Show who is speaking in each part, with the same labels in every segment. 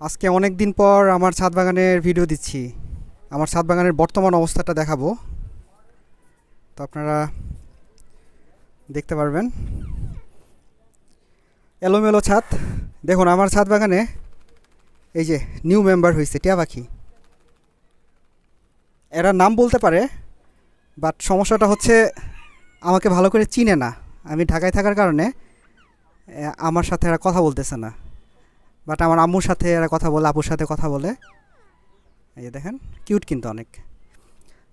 Speaker 1: আজকে অনেক দিন পর আমার ছাদ বাগানের ভিডিও দিচ্ছি। আমার ছাদ বাগানের বর্তমান অবস্থাটা দেখাবো। তো আপনারা দেখতে পারবেন। এলোমেলো ছাদ। দেখুন, আমার ছাদ বাগানে এই যে নিউ মেম্বার হয়েছে, টিয়া পাখি। এরা নাম বলতে পারে বাট সমস্যাটা হচ্ছে আমাকে ভালো করে চিনে না। আমি ঢাকায় থাকার কারণে আমার সাথে এরা কথা বলতেছে না। বাট আমার আম্মুর সাথে এরা কথা বলে, আপুর সাথে কথা বলে। এই যে দেখেন কিউট কিন্তু অনেক।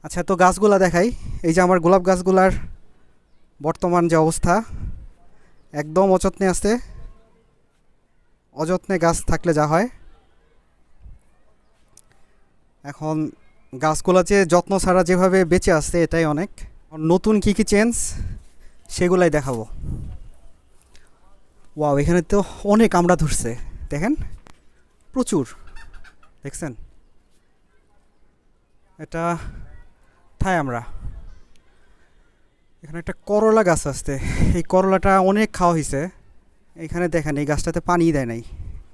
Speaker 1: আচ্ছা তো গাছগুলা দেখাই। এই যে আমার গোলাপ গাছগুলার বর্তমান যে অবস্থা, একদম অযত্নে আছে। অযত্নে গাছ থাকলে যা হয়। এখন গাছগুলো যে যত্ন ছাড়া যেভাবে বেঁচে আসছে এটাই অনেক। নতুন কী কী চেঞ্জ সেগুলাই দেখাবো। ওয়াও এখানে তো অনেক আমরা ধরছে। দেখেন, প্রচুর। দেখছেন? এটা থাই আমরা। এখানে একটা করলা গাছ আসছে। এই করলাটা অনেক খাওয়া হয়েছে এখানে দেখেন, এই গাছটাতে পানি দেয় নাই।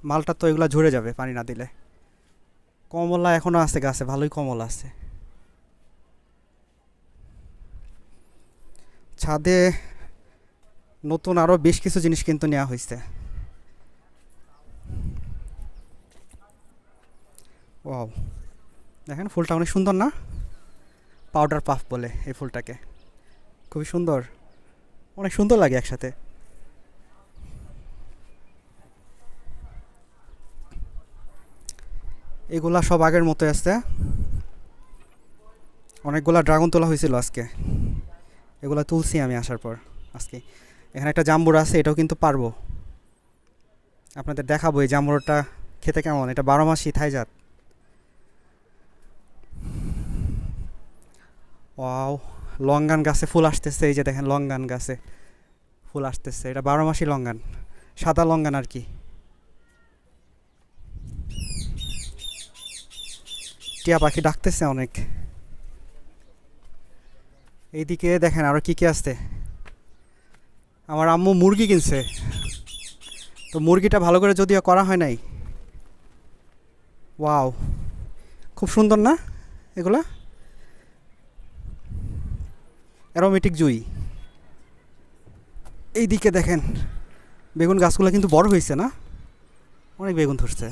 Speaker 1: মালটা তো এগুলো ঝরে যাবে পানি না দিলে। কমলা এখনও আছে গাছে, ভালোই কমলা আছে। ছাদে নতুন আরও বেশ কিছু জিনিস কিন্তু নেওয়া হয়েছে ওয়াও দেখেন, ফুলটা অনেক সুন্দর না? পাউডার পাফ বলে এই ফুলটাকে। খুবই সুন্দর। অনেক সুন্দর লাগে একসাথে। এগুলা সব আগের মতো আছে। অনেকগুলা ড্রাগন তোলা হয়েছিল আজকে। এগুলা তুলছি আমি আসার পর আজকে। এখানে একটা জাম্বুর আছে, এটাও কিন্তু পারব। আপনাদের দেখাবো এই জাম্বুরটা খেতে কেমন? এটা বারো মাসই থাইজাত ওয়াও লঙ্গান গাছে ফুল আসতেছে, এই যে দেখেন লঙ্গান গাছে ফুল আসতেছে। এটা বারো মাসই লঙ্গান সাদা লঙ্গান আর কি। টিয়া পাখি ডাকতেছে অনেক। এইদিকে দেখেন আরও কী কী আসছে আমার আম্মু মুরগি কিনছে। তো মুরগিটা ভালো করে যদিও করা হয় নাই। ওয়াও খুব সুন্দর না এগুলা? অ্যারোমেটিক জুই। এইদিকে দেখেন, বেগুন গাছগুলো কিন্তু বড় হয়েছে না? অনেক বেগুন ধরছে।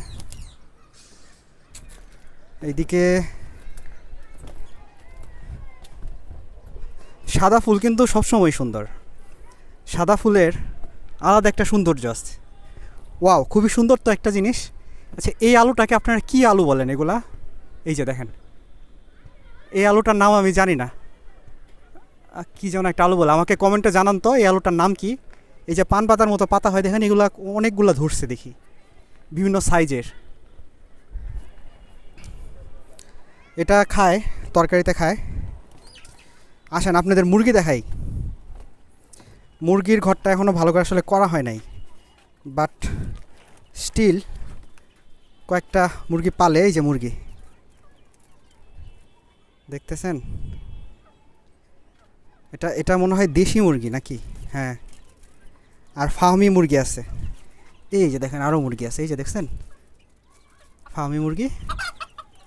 Speaker 1: এইদিকে সাদা ফুল কিন্তু সবসময় সুন্দর। সাদা ফুলের আলাদা একটা সৌন্দর্য আছে। ওয়াও, খুবই সুন্দর তো একটা জিনিস। আচ্ছা এই আলুটাকে আপনারা কি আলু বলেন এগুলা? এই যে দেখেন। এই আলুটার নাম আমি জানি না। কি যেন একটা আলু বলে? আমাকে কমেন্টে জানান তো, এই আলুটার নাম কি? এই যে পান পাতার মতো পাতা হয়, দেখেন এগুলো অনেকগুলো ধরছে দেখি। বিভিন্ন সাইজের। এটা খায়, তরকারিতে খায়। আসেন, আপনাদের মুরগি দেখাই। মুরগির ঘরটা এখনও ভালো করে আসলে করা হয় নাই। বাট স্টিল কয়েকটা মুরগি পালে, এই যে মুরগি। দেখতেছেন? এটা এটা মনে হয় দেশি মুরগি নাকি? হ্যাঁ। আর ফার্মি মুরগি আছে। এই যে দেখেন আরও মুরগি আছে, এই যে দেখছেন? ফার্মি মুরগি,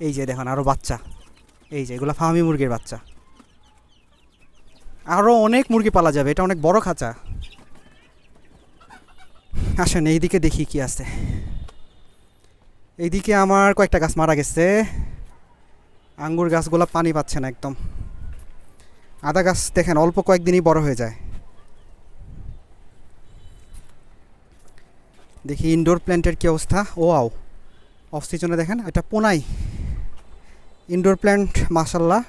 Speaker 1: এই যে দেখেন আরও বাচ্চা। এই যে এগুলো ফার্মি মুরগির বাচ্চা। আরও অনেক মুরগি পালা যাবে, এটা অনেক বড় খাঁচা। আসেন, এইদিকে দেখি কি আছে। এইদিকে আমার কয়েকটা গাছ মারা গেছে। আঙ্গুর গাছগুলো পানি পাচ্ছে না একদম। আদা গাছ দেখেন, অল্প কয়েকদিনই বড় হয়ে যায়। দেখি ইনডোর প্ল্যান্টের কী অবস্থা। ও আও অফ সিজনে দেখেন, এটা পোনাই। ইনডোর প্ল্যান্ট মাসাল্লাহ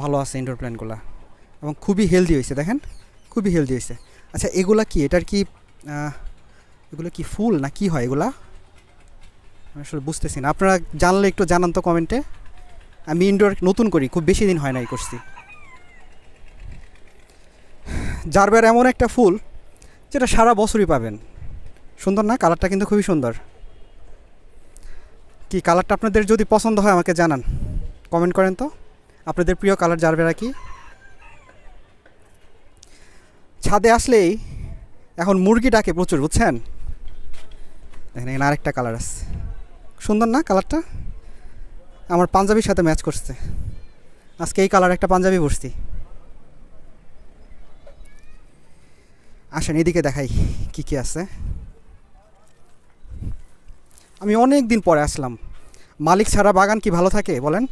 Speaker 1: ভালো আছে ইনডোর প্ল্যান্টগুলো এবং খুবই হেলদি হয়েছে, দেখেন, খুবই হেলদি হয়েছে। আচ্ছা এগুলা কি? এটার কি এগুলো কি ফুল না কি হয় এগুলা? আসলে বুঝতেছি না। আপনারা জানলে একটু জানান তো কমেন্টে। আমি ইনডোর নতুন করি, খুব বেশি দিন হয় না নাই করছি জারবের এমন একটা ফুল যেটা সারা বছরই পাবেন। সুন্দর না? কালারটা কিন্তু খুবই সুন্দর। কি কালারটা আপনাদের যদি পছন্দ হয় আমাকে জানান। কমেন্ট করেন তো। আপনাদের প্রিয় কালার জারবেরা কি? ছাদে আসলেই এখন মুরগি ডাকে প্রচুর, বুঝছেন? দেখেন, এখানে আরেকটা কালার আছে। সুন্দর না কালারটা? আমার পাঞ্জাবির সাথে ম্যাচ করছে। আজকে এই কালার একটা পাঞ্জাবি পরছি। আসেন, এদিকে দেখাই কি কি আছে। আমি অনেক দিন পরে আসলাম। মালিক ছাড়া বাগান কি ভালো থাকে বলেন?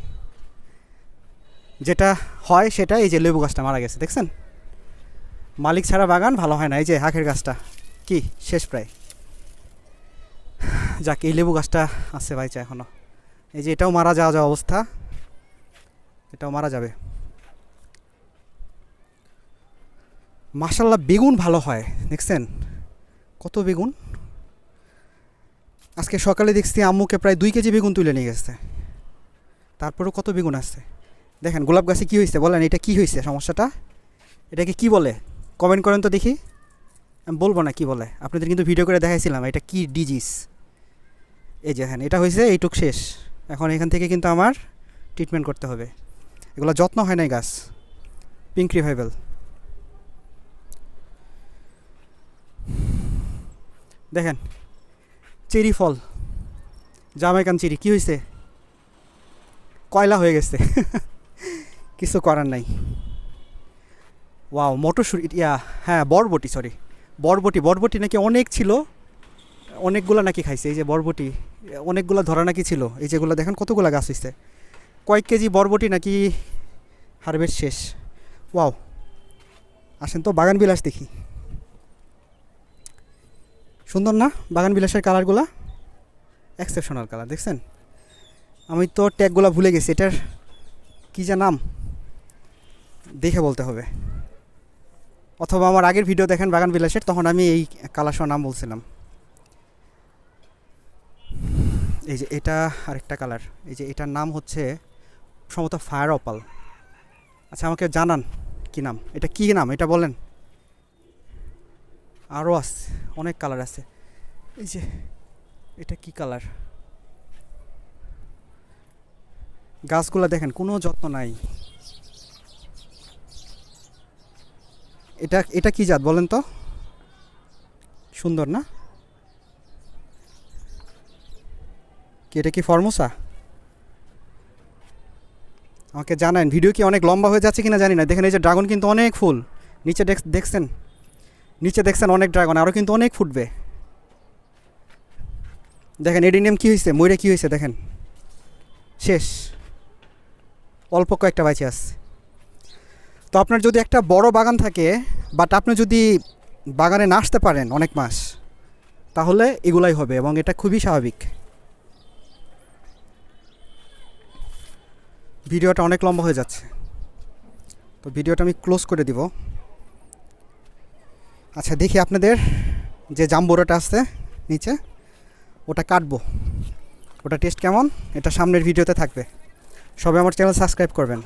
Speaker 1: যেটা হয় সেটা এই যে লেবু গাছটা মারা গেছে, দেখছেন? মালিক ছাড়া বাগান ভালো হয় না, এই যে আখের গাছটা, কি শেষ প্রায়। যাক, এই লেবু গাছটা আছে বাইচা এখনও। এই যে এটাও মারা যাওয়া যাওয়া অবস্থা, এটাও মারা যাবে। মাসাল্লাহ বেগুন ভালো হয়, দেখছেন? কত বেগুন? আজকে সকালে দেখছি আম্মুকে প্রায় দুই কেজি বেগুন তুলে নিয়ে গেছে। তারপরেও কত বেগুন আছে? দেখেন, গোলাপ গাছে কী হয়েছে বলেন, এটা কি হয়েছে সমস্যাটা? এটাকে কি বলে? কমেন্ট করেন তো দেখি। আমি বলব না কি বলে। আপনাদের কিন্তু ভিডিও করে দেখাইছিলাম, এটা কি ডিজিজ এই যে হ্যাঁ এটা হয়েছে, এইটুক শেষ। এখন এখান থেকে কিন্তু আমার ট্রিটমেন্ট করতে হবে। এগুলো যত্ন হয় নাই গাছ। পিঙ্ক রিভাইভেল দেখেন, চেরি ফল, জামাইকান চেরি, কী হয়েছে কয়লা হয়ে গেছে। কিছু করার নাই। ওয়াও, মটরশুঁটি, ইয়া হ্যাঁ বরবটি সরি বরবটি বরবটি নাকি অনেক ছিল, অনেকগুলো নাকি খাইছে, এই যে বরবটি, অনেকগুলো ধরা নাকি ছিল, এই যেগুলো দেখেন কতগুলো গাছ হয়েছে কয়েক কেজি বরবটি নাকি হারভেস্ট শেষ। ওয়াও, আসেন তো বাগান বিলাস দেখি। সুন্দর না? বাগান বিলাসের কালারগুলা? এক্সেপশনাল কালার দেখছেন? আমি তো ট্যাগগুলো ভুলে গেছি, এটার কী যা নাম? দেখে বলতে হবে। অথবা আমার আগের ভিডিও দেখেন বাগান বিলাসের তখন আমি এই কালার সহ নাম বলছিলাম। এই যে এটা আরেকটা কালার এই যে এটার নাম হচ্ছে সম্ভবত ফায়ার অপাল। আচ্ছা আমাকে জানান কি নাম? এটা কি নাম? এটা বলেন। আরও আছে, অনেক কালার আছে। এই যে, এটা কি কালার গাছগুলো দেখেন, কোনো যত্ন নাই। এটা এটা কি জাত বলেন তো? সুন্দর না? কি এটা কি ফর্মোসা? আমাকে জানান, ভিডিও কি অনেক লম্বা হয়ে যাচ্ছে কিনা জানি না। দেখেন এই যে ড্রাগন কিন্তু অনেক ফুল। নিচে দেখ- দেখছেন? নিচে দেখছেন অনেক ড্রাগন আরও কিন্তু অনেক ফুটবে। দেখেন এডিনিয়াম কী হয়েছে ময়ূরে কী হয়েছে দেখেন। শেষ। অল্প কয়েকটা বাইচে আসছে তো আপনার যদি একটা বড় বাগান থাকে বাট আপনি যদি বাগানে না আসতে পারেন অনেক মাস, তাহলে এগুলাই হবে এবং এটা খুবই স্বাভাবিক। ভিডিওটা অনেক লম্বা হয়ে যাচ্ছে। তো ভিডিওটা আমি ক্লোজ করে দিব। আচ্ছা দেখি আপনাদের যে জাম্বোরাটা আছে নিচে, ওটা কাটবো। ওটা টেস্ট কেমন? এটা সামনের ভিডিওতে থাকবে। সবাই আমার চ্যানেল সাবস্ক্রাইব করবেন।